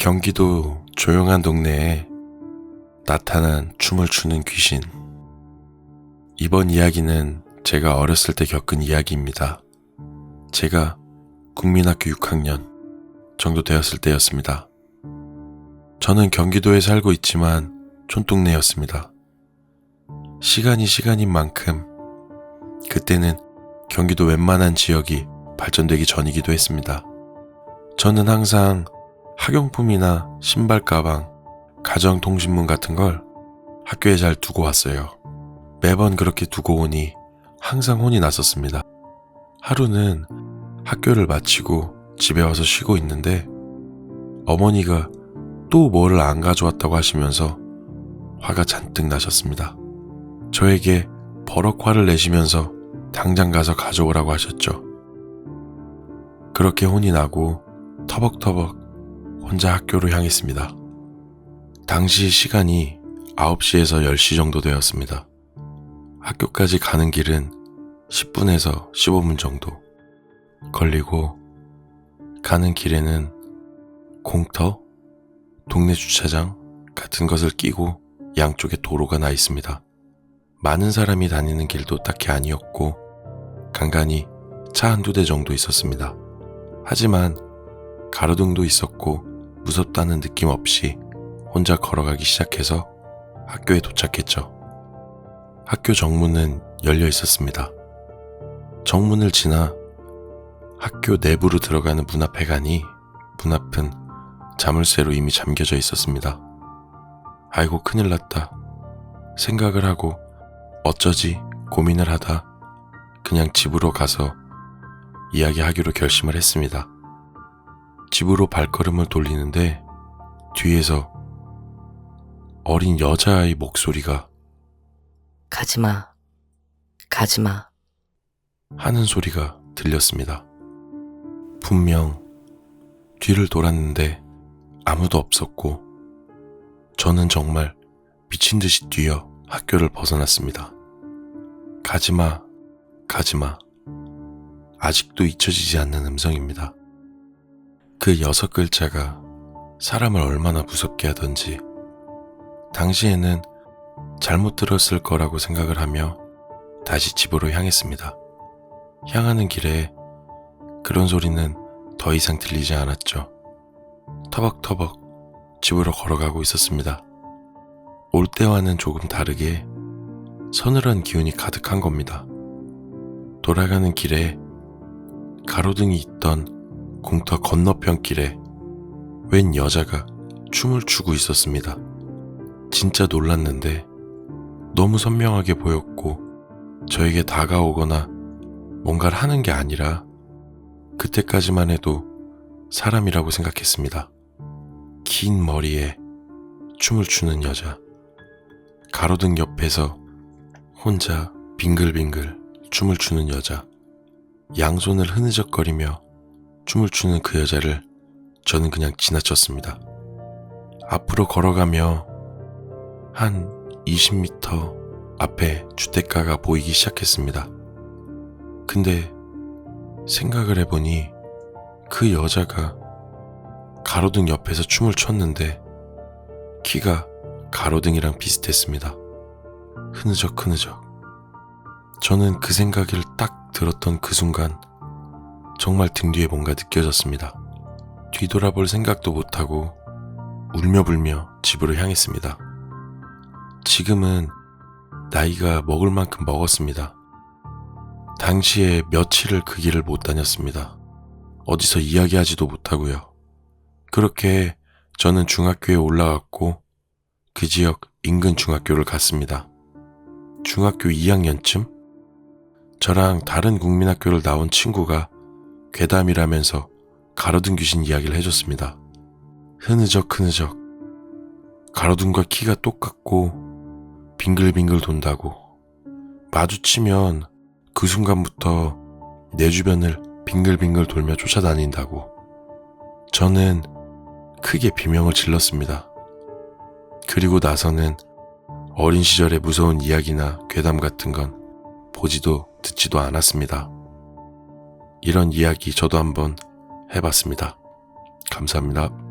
경기도 조용한 동네에 나타난 춤을 추는 귀신. 이번 이야기는 제가 어렸을 때 겪은 이야기입니다. 제가 국민학교 6학년 정도 되었을 때였습니다. 저는 경기도에 살고 있지만 촌동네였습니다. 시간이 시간인 만큼 그때는 경기도 웬만한 지역이 발전되기 전이기도 했습니다. 저는 항상 학용품이나 신발 가방, 가정통신문 같은 걸 학교에 잘 두고 왔어요. 매번 그렇게 두고 오니 항상 혼이 났었습니다. 하루는 학교를 마치고 집에 와서 쉬고 있는데 어머니가 또 뭐를 안 가져왔다고 하시면서 화가 잔뜩 나셨습니다. 저에게 버럭 화를 내시면서 당장 가서 가져오라고 하셨죠. 그렇게 혼이 나고 터벅터벅 혼자 학교로 향했습니다. 당시 시간이 9시에서 10시 정도 되었습니다. 학교까지 가는 길은 10분에서 15분 정도 걸리고 가는 길에는 공터, 동네 주차장 같은 것을 끼고 양쪽에 도로가 나 있습니다. 많은 사람이 다니는 길도 딱히 아니었고 간간히 차 한두 대 정도 있었습니다. 하지만 가로등도 있었고 무섭다는 느낌 없이 혼자 걸어가기 시작해서 학교에 도착했죠. 학교 정문은 열려 있었습니다. 정문을 지나 학교 내부로 들어가는 문 앞에 가니 문 앞은 자물쇠로 이미 잠겨져 있었습니다. 아이고 큰일 났다. 생각을 하고 어쩌지 고민을 하다 그냥 집으로 가서 이야기하기로 결심을 했습니다. 집으로 발걸음을 돌리는데 뒤에서 어린 여자아이 목소리가 가지마. 가지마. 하는 소리가 들렸습니다. 분명 뒤를 돌았는데 아무도 없었고 저는 정말 미친 듯이 뛰어 학교를 벗어났습니다. 가지마, 가지마. 아직도 잊혀지지 않는 음성입니다. 그 여섯 글자가 사람을 얼마나 무섭게 하던지 당시에는 잘못 들었을 거라고 생각을 하며 다시 집으로 향했습니다. 향하는 길에 그런 소리는 더 이상 들리지 않았죠. 터벅터벅 집으로 걸어가고 있었습니다. 올 때와는 조금 다르게 서늘한 기운이 가득한 겁니다. 돌아가는 길에 가로등이 있던 공터 건너편 길에 웬 여자가 춤을 추고 있었습니다. 진짜 놀랐는데 너무 선명하게 보였고 저에게 다가오거나 뭔가를 하는 게 아니라 그때까지만 해도 사람이라고 생각했습니다. 긴 머리에 춤을 추는 여자. 가로등 옆에서 혼자 빙글빙글 춤을 추는 여자. 양손을 흐느적거리며 춤을 추는 그 여자를 저는 그냥 지나쳤습니다. 앞으로 걸어가며 한 20m 앞에 주택가가 보이기 시작했습니다. 근데 생각을 해보니 그 여자가 가로등 옆에서 춤을 췄는데 키가 가로등이랑 비슷했습니다. 흐느적 흐느적. 저는 그 생각을 딱 들었던 그 순간 정말 등 뒤에 뭔가 느껴졌습니다. 뒤돌아볼 생각도 못하고 울며불며 집으로 향했습니다. 지금은 나이가 먹을 만큼 먹었습니다. 당시에 며칠을 그 길을 못 다녔습니다. 어디서 이야기하지도 못하고요. 그렇게 저는 중학교에 올라갔고 그 지역 인근 중학교를 갔습니다. 중학교 2학년쯤 저랑 다른 국민학교를 나온 친구가 괴담이라면서 가로등 귀신 이야기를 해줬습니다. 흐느적 흐느적 가로등과 키가 똑같고 빙글빙글 돈다고 마주치면 그 순간부터 내 주변을 빙글빙글 돌며 쫓아다닌다고 저는 크게 비명을 질렀습니다. 그리고 나서는 어린 시절의 무서운 이야기나 괴담 같은 건 보지도 듣지도 않았습니다. 이런 이야기 저도 한번 해봤습니다. 감사합니다.